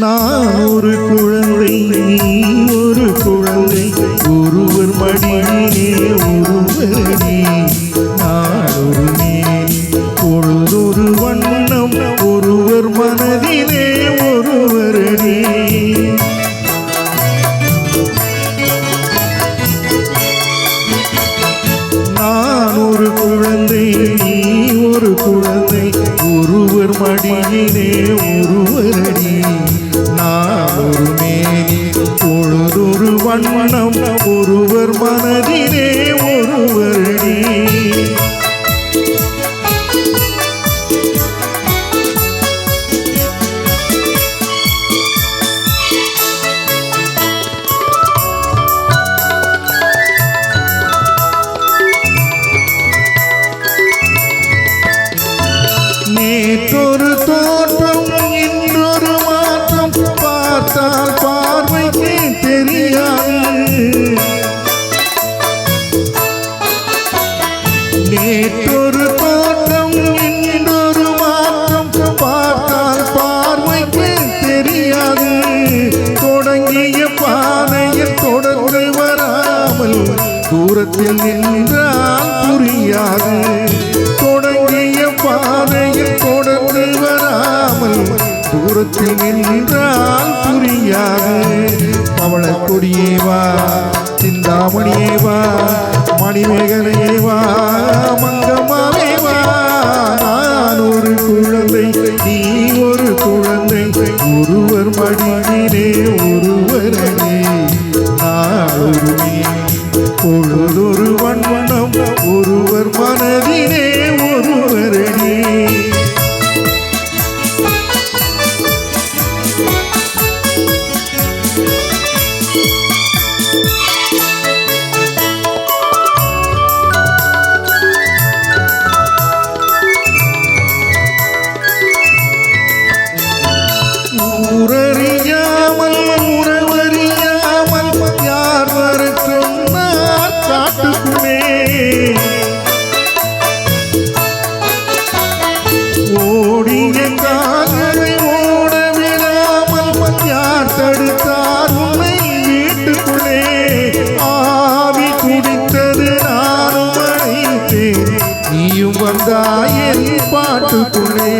நான் ஒரு குழந்தை நீ ஒரு குழந்தை ஒருவர் மடியிலே ஒருவரடி நான் ஒரு மேனி பொழுதொரு வண்ணம் ஒருவர் மனதிலே ஒருவரடி நான் ஒரு குழந்தை நீ ஒரு குழந்தை ஒருவர் மடியிலே ஒருவர் ஒருவர் நேற்றொரு தோற்றம் இன்றொரு மாற்றம். பார்த்தால் பார்வைக்கு தெரியாது. தொடங்கிய பாதையில் தொடர்ந்து வராமல் தூரத்தில் நின்றால் புரியாது. பவள சிந்தாமணியேவா மணிமேகலையேவா சிந்தாமணியே நான் ஒரு குழந்தை நீ ஒரு குழந்தை ஒருவர் மடியிலே ஒருவரே. நாளொரு நீ பொழுதொரு வண்ணம் ஒருவர் மனதிலே நீயும் வந்தாயே பாட்டுக்குள்ளே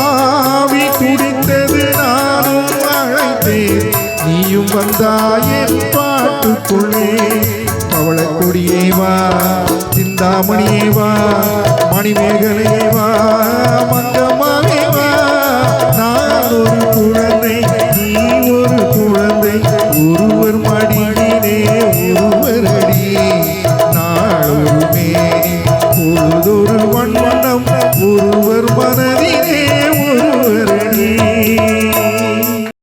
ஆவி குடித்தது நானும் அழைத்தேன். நீயும் வந்தாயே பாட்டுக்குள்ளே பவள கொடியே வா சிந்தாமணியே வா மணிமேகலையே வா.